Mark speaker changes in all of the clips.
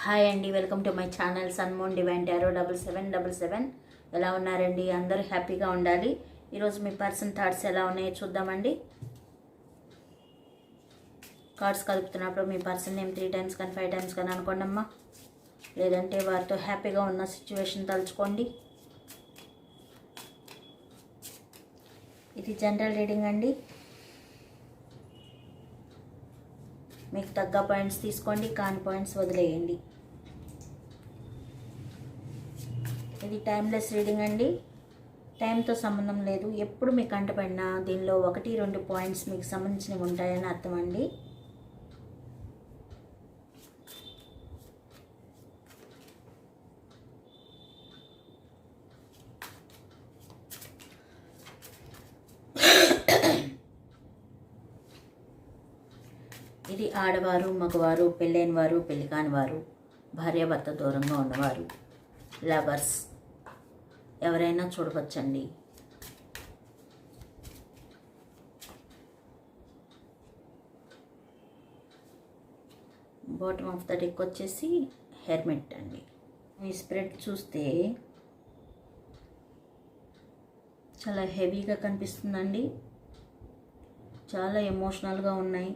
Speaker 1: Hi అండి welcome to my channel సన్మోన్ divine tarot double seven double seven. ఎలా ఉన్నారండి? అందరూ హ్యాపీగా ఉండాలి. ఈరోజు మీ పర్సన్ థాట్స్ ఎలా ఉన్నాయో చూద్దామండి. కార్డ్స్ కలుపుతున్నప్పుడు మీ పర్సన్ నేమ్ త్రీ టైమ్స్ కానీ ఫైవ్ టైమ్స్ కానీ అనుకోండి అమ్మా లేదంటే వారితో హ్యాపీగా ఉన్న సిచ్యువేషన్ తలుచుకోండి. ఇది జనరల్ రీడింగ్ అండి. మీకు తగ్గ పాయింట్స్ తీసుకోండి కాని పాయింట్స్ వదిలేయండి. ఇది టైమ్లెస్ రీడింగ్ అండి. టైంతో సంబంధం లేదు. ఎప్పుడు మీకు కంటపడినా దీనిలో ఒకటి రెండు పాయింట్స్ మీకు సంబంధించినవి ఉంటాయని అర్థం అండి ఇది ఆడవారు మగవారు పెళ్ళైన వారు పెళ్ళి కాని వారు భార్యాభర్త దూరంగా ఉన్నవారు లవర్స్ ఎవరైనా చూడవచ్చండి. బాటమ్ ఆఫ్ ద డెక్ వచ్చేసి హెర్మెట్ అండి. ఈ స్ప్రెడ్ చూస్తే చాలా హెవీగా కనిపిస్తుందండి. చాలా ఎమోషనల్గా ఉన్నాయి.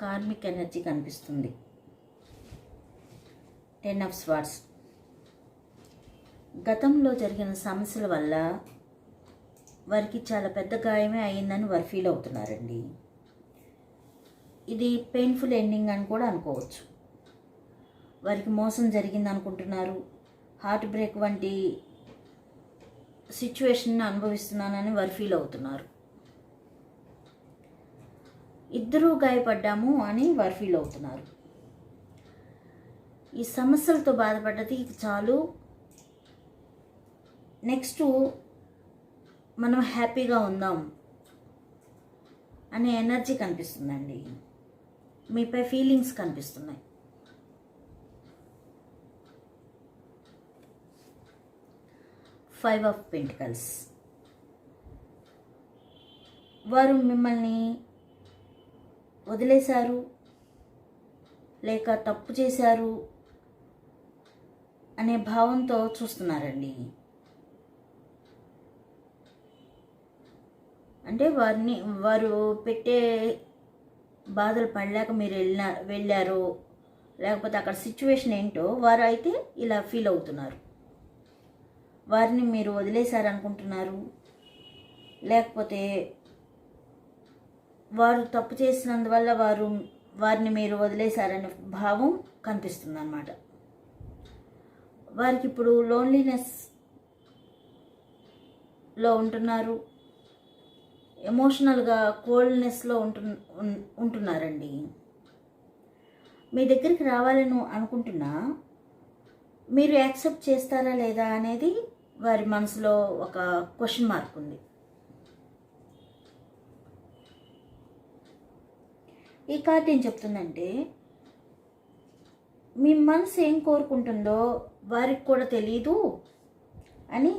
Speaker 1: కార్మిక్ ఎనర్జీ కనిపిస్తుంది. టెన్ ఆఫ్ స్వార్ట్స్ గతంలో జరిగిన సమస్యల వల్ల వారికి చాలా పెద్ద గాయమే అయిందని వారు ఫీల్ అవుతున్నారండి. ఇది పెయిన్ఫుల్ ఎండింగ్ అని కూడా అనుకోవచ్చు. వారికి మోసం జరిగింది అనుకుంటున్నారు. హార్ట్ బ్రేక్ వంటి సిచ్యువేషన్ అనుభవిస్తున్నానని వారు ఫీల్ అవుతున్నారు. ఇద్దరూ గాయపడ్డాము అని వారు ఫీల్ అవుతున్నారు. ఈ సమస్యలతో బాధపడ్డది చాలు. నెక్స్ట్ మనం హ్యాపీగా ఉందాం అనే ఎనర్జీ కనిపిస్తుందండి. మీపై ఫీలింగ్స్ కనిపిస్తున్నాయి. Five of pentacles. వారు మిమ్మల్ని వదిలేశారు లేక తప్పు చేశారు అనే భావంతో చూస్తున్నారండి. అంటే వారిని వారు పెట్టే బాధలు పడలేక మీరు వెళ్ళిన వెళ్ళారు లేకపోతే అక్కడ సిచ్యువేషన్ ఏంటో వారు అయితే ఇలా ఫీల్ అవుతున్నారు. వారిని మీరు వదిలేశారనుకుంటున్నారు లేకపోతే వారు తప్పు చేసినందువల్ల వారు వారిని మీరు వదిలేశారనే భావం కనిపిస్తుంది అన్నమాట వారికి ఇప్పుడు లోన్లీనెస్లో ఉంటున్నారు. ఎమోషనల్గా కోల్డ్నెస్లో ఉంటు ఉంటున్నారండి. మీ దగ్గరికి రావాలని అనుకుంటున్నా మీరు యాక్సెప్ట్ చేస్తారా లేదా అనేది వారి మనసులో ఒక క్వశ్చన్ మార్క్ ఉంది. ఈ కార్డ్ ఏం చెప్తుందంటే మీ మనసు ఏం కోరుకుంటుందో వారికి కూడా తెలీదు అని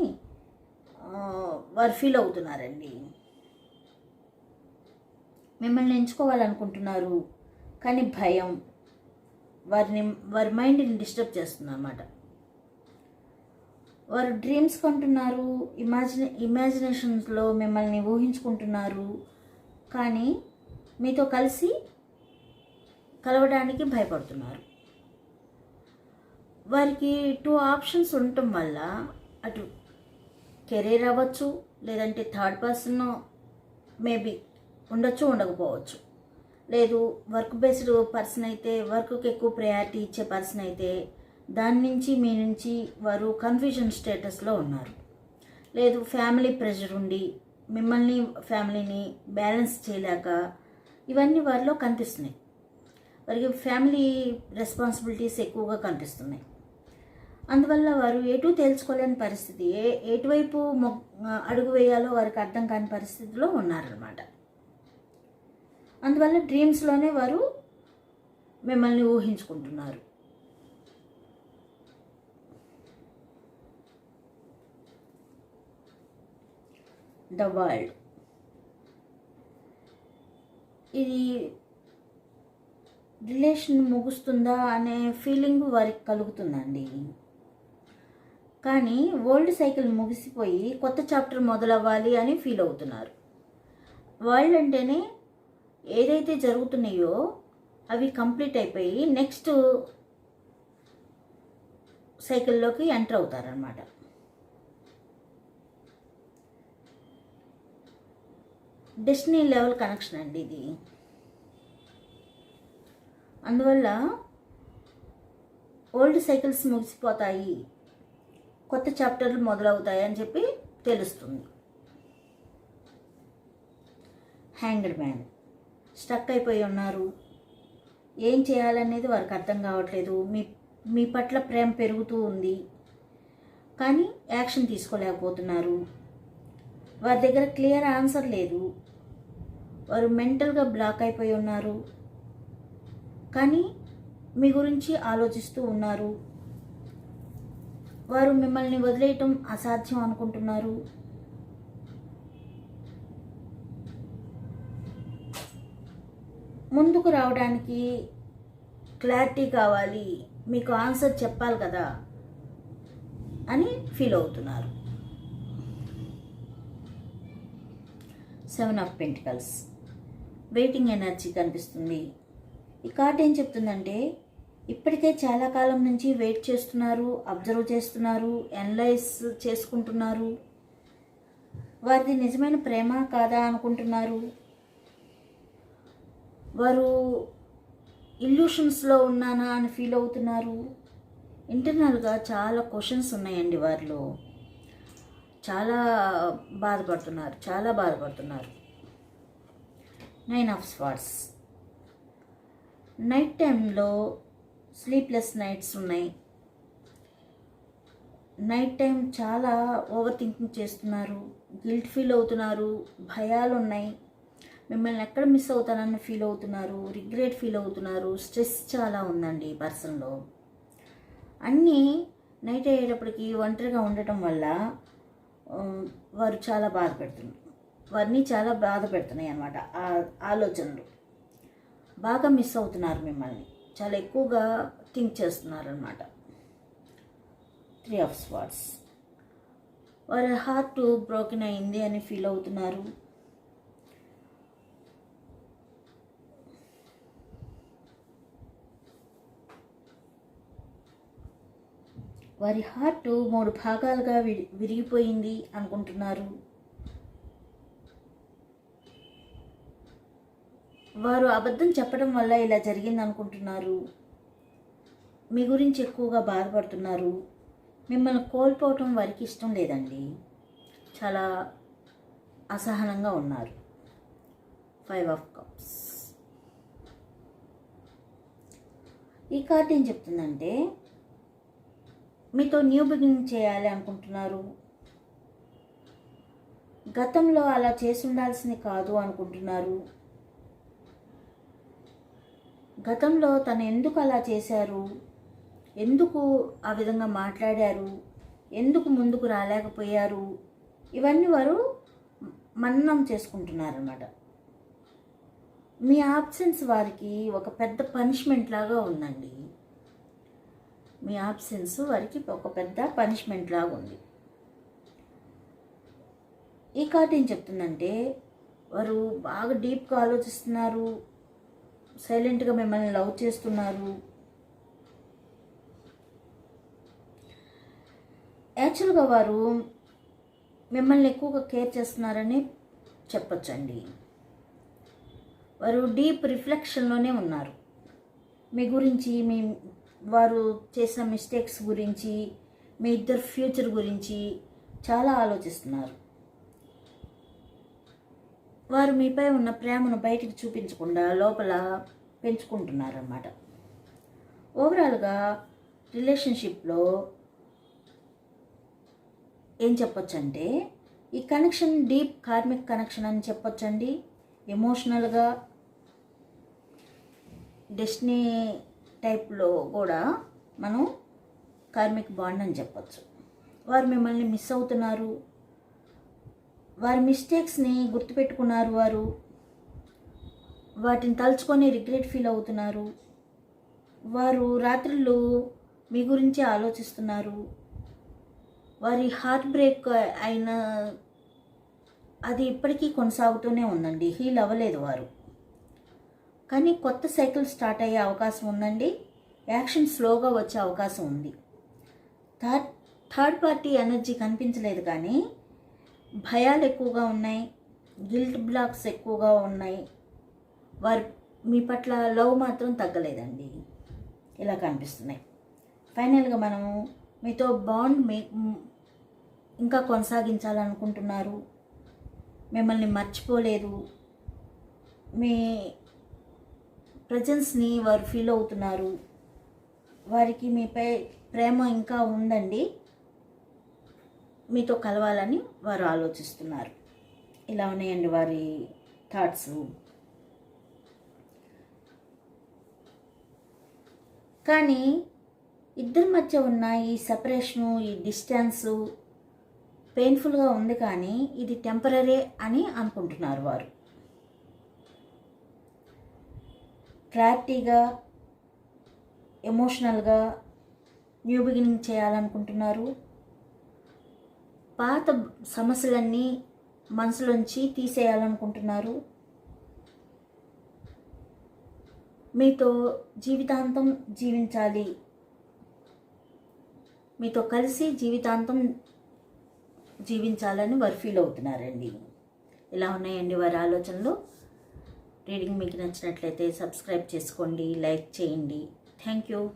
Speaker 1: వారు ఫీల్ అవుతున్నారండి. మిమ్మల్ని ఎంచుకోవాలనుకుంటున్నారు కానీ భయం. వారిని వారి మైండ్ని డిస్టర్బ్ చేస్తుంది అన్నమాట వారు డ్రీమ్స్ కొంటున్నారు ఇమాజినే ఇమాజినేషన్స్లో మిమ్మల్ని ఊహించుకుంటున్నారు కానీ మీతో కలిసి కలవడానికి భయపడుతున్నారు. వారికి టూ ఆప్షన్స్ ఉండటం వల్ల అటు కెరీర్ అవ్వచ్చు లేదంటే థర్డ్ పర్సన్ మేబీ ఉండొచ్చు ఉండకపోవచ్చు. లేదు వర్క్ బేస్డ్ పర్సన్ అయితే వర్క్కి ఎక్కువ ప్రయారిటీ ఇచ్చే పర్సన్ అయితే దాని నుంచి మీ నుంచి వారు కన్ఫ్యూజన్ స్టేటస్లో ఉన్నారు. లేదు ఫ్యామిలీ ప్రెషర్ ఉండి మిమ్మల్ని ఫ్యామిలీని బ్యాలెన్స్ చేయలేక ఇవన్నీ వారిలో కనిపిస్తున్నాయి. వారికి ఫ్యామిలీ రెస్పాన్సిబిలిటీస్ ఎక్కువగా కనిపిస్తున్నాయి. అందువల్ల వారు ఎటు తేల్చుకోలేని పరిస్థితి ఏ ఎటువైపు మొ అడుగు వేయాలో వారికి అర్థం కాని పరిస్థితిలో ఉన్నారనమాట అందువల్ల డ్రీమ్స్లోనే వారు మిమ్మల్ని ఊహించుకుంటున్నారు. ద వరల్డ్ ఇది రిలేషన్ ముగుస్తుందా అనే ఫీలింగ్ వారికి కలుగుతుందండి. కానీ ఓల్డ్ సైకిల్ ముగిసిపోయి కొత్త చాప్టర్ మొదలవ్వాలి అని ఫీల్ అవుతున్నారు. వరల్డ్ అంటేనే ఏదైతే జరుగుతున్నాయో అవి కంప్లీట్ అయిపోయి నెక్స్ట్ సైకిల్లోకి ఎంటర్ అవుతారనమాట డెస్టినీ లెవెల్ కనెక్షన్ అండి ఇది. అందువల్ల ఓల్డ్ సైకిల్స్ ముగిసిపోతాయి. కొత్త చాప్టర్లు మొదలవుతాయి అని చెప్పి తెలుస్తుంది. Hanged man. స్టక్ అయిపోయి ఉన్నారు. ఏం చేయాలనేది వారికి అర్థం కావట్లేదు. మీ మీ పట్ల ప్రేమ పెరుగుతూ ఉంది. కానీ యాక్షన్ తీసుకోలేకపోతున్నారు. వారి దగ్గర క్లియర్ ఆన్సర్ లేదు. వారు మెంటల్గా బ్లాక్ అయిపోయి ఉన్నారు. కానీ మీ గురించి ఆలోచిస్తూ ఉన్నారు. వారు మిమ్మల్ని వదిలేయటం అసాధ్యం అనుకుంటున్నారు. ముందుకు రావడానికి క్లారిటీ కావాలి. మీకు ఆన్సర్ చెప్పాలి కదా అని ఫీల్ అవుతున్నారు. Seven of pentacles. Waiting energy కనిపిస్తుంది. ఈ కార్డ్ ఏం చెప్తుందంటే ఇప్పటికే చాలా కాలం నుంచి వెయిట్ చేస్తున్నారు అబ్జర్వ్ చేస్తున్నారు అనలైజ్ చేసుకుంటున్నారు. వారిది నిజమైన ప్రేమ కాదా అనుకుంటున్నారు. వారు ఇల్యూషన్స్లో ఉన్నానా అని ఫీల్ అవుతున్నారు. ఇంటర్నల్గా చాలా క్వశ్చన్స్ ఉన్నాయండి వారిలో. చాలా బాధపడుతున్నారు చాలా బాధపడుతున్నారు. నైన్ ఆఫ్ స్పాట్స్ నైట్ టైంలో స్లీప్లెస్ నైట్స్ ఉన్నాయి. నైట్ టైం చాలా ఓవర్ థింకింగ్ చేస్తున్నారు. గిల్ట్ ఫీల్ అవుతున్నారు. భయాలు ఉన్నాయి. మిమ్మల్ని ఎక్కడ మిస్ అవుతానని ఫీల్ అవుతున్నారు. రిగ్రెట్ ఫీల్ అవుతున్నారు. స్ట్రెస్ చాలా ఉందండి ఈ పర్సన్లో అన్నీ నైట్ అయ్యేటప్పటికి ఒంటరిగా ఉండటం వల్ల వారు చాలా బాధ పెడుతున్నారు. వారిని చాలా బాధ పెడుతున్నాయి అన్నమాట ఆ ఆలోచనలు. బాగా మిస్ అవుతున్నారు మిమ్మల్ని. చాలా ఎక్కువగా థింక్ చేస్తున్నారు అనమాట త్రీ ఆఫ్ స్వార్డ్స్ వారి హార్ట్ బ్రోకెన్ అయింది అని ఫీల్ అవుతున్నారు. వారి హార్ట్ మూడు భాగాలుగా విరిగిపోయింది అనుకుంటున్నారు. వారు అబద్ధం చెప్పడం వల్ల ఇలా జరిగింది అనుకుంటున్నారు మీ గురించి ఎక్కువగా బాధపడుతున్నారు. మిమ్మల్ని కోల్పోవటం వారికి ఇష్టం లేదండి. చాలా అసహనంగా ఉన్నారు. ఫైవ్ ఆఫ్ కప్స్ ఈ కార్డ్ ఏం చెప్తుందంటే మీతో న్యూ బిగినింగ్ చేయాలి అనుకుంటున్నారు. గతంలో అలా చేసి ఉండాల్సింది కాదు అనుకుంటున్నారు. గతంలో తను ఎందుకు అలా చేశారు? ఎందుకు ఆ విధంగా మాట్లాడారు? ఎందుకు ముందుకు రాలేకపోయారు? ఇవన్నీ వారు మన్నం చేసుకుంటున్నారన్నమాట. మీ ఆబ్సెన్స్ వారికి ఒక పెద్ద పనిష్మెంట్ లాగా ఉందండి. మీ ఆబ్సెన్స్ వారికి ఒక పెద్ద పనిష్మెంట్ లాగా ఉంది. ఈ కార్డ్ ఏం చెప్తుందంటే వారు బాగా డీప్గా ఆలోచిస్తున్నారు. సైలెంట్గా మిమ్మల్ని లవ్ చేస్తున్నారు. యాక్చువల్గా వారు మిమ్మల్ని ఎక్కువగా కేర్ చేస్తున్నారని చెప్పచ్చండి. వారు డీప్ రిఫ్లెక్షన్లోనే ఉన్నారు. మీ గురించి మీ వారు చేసిన మిస్టేక్స్ గురించి మీ ఇద్దరు ఫ్యూచర్ గురించి చాలా ఆలోచిస్తున్నారు. వారు మీపై ఉన్న ప్రేమను బయటికి చూపించకుండా లోపల పెంచుకుంటున్నారన్నమాట. ఓవరాల్గా రిలేషన్షిప్లో ఏం చెప్పొచ్చంటే ఈ కనెక్షన్ డీప్ కార్మిక్ కనెక్షన్ అని చెప్పొచ్చండి. ఎమోషనల్గా డెస్టినీ టైప్లో కూడా మనం కార్మిక్ బాండ్ అని చెప్పొచ్చు. వారు మిమ్మల్ని మిస్ అవుతున్నారు. వారి మిస్టేక్స్ని గుర్తుపెట్టుకున్నారు వారు. వాటిని తలుచుకొని రిగ్రెట్ ఫీల్ అవుతున్నారు. వారు రాత్రులు మీ గురించి ఆలోచిస్తున్నారు. వారి హార్ట్ బ్రేక్ అయిన అది ఇప్పటికీ కొనసాగుతూనే ఉందండి. హీల్ అవ్వలేదు వారు. కానీ కొత్త సైకిల్ స్టార్ట్ అయ్యే అవకాశం ఉందండి. యాక్షన్ స్లోగా వచ్చే అవకాశం ఉంది. థర్డ్ థర్డ్ పార్టీ ఎనర్జీ కనిపించలేదు కానీ భయాలు ఎక్కువగా ఉన్నాయి గిల్ట్ బ్లాక్స్ ఎక్కువగా ఉన్నాయి. వారి మీ పట్ల లవ్ మాత్రం తగ్గలేదండి. ఇలా కనిపిస్తున్నాయి. ఫైనల్గా మనము మీతో బాండ్ మీ ఇంకా కొనసాగించాలనుకుంటున్నారు. మిమ్మల్ని మర్చిపోలేదు. మీ ప్రజెన్స్ని వారు ఫీల్ అవుతున్నారు. వారికి మీపై ప్రేమ ఇంకా ఉందండి. మీతో కలవాలని వారు ఆలోచిస్తున్నారు. ఇలా ఉన్నాయండి వారి థాట్స్ కానీ ఇద్దరి మధ్య ఉన్న ఈ సపరేషను ఈ డిస్టెన్సు పెయిన్ఫుల్గా ఉంది కానీ ఇది టెంపరీ అని అనుకుంటున్నారు వారు. క్లారిటీగా ఎమోషనల్గా న్యూ బిగినింగ్ చేయాలనుకుంటున్నారు. పాత సమస్యలన్నీ మనసులోంచి తీసేయాలనుకుంటున్నారు. మీతో జీవితాంతం జీవించాలి. మీతో కలిసి జీవితాంతం జీవించాలని వారు ఫీల్ అవుతున్నారండి. ఇలా ఉన్నాయండి వారి ఆలోచనలు. రీడింగ్ మీకు నచ్చినట్లయితే సబ్స్క్రైబ్ చేసుకోండి లైక్ చేయండి. Thank you.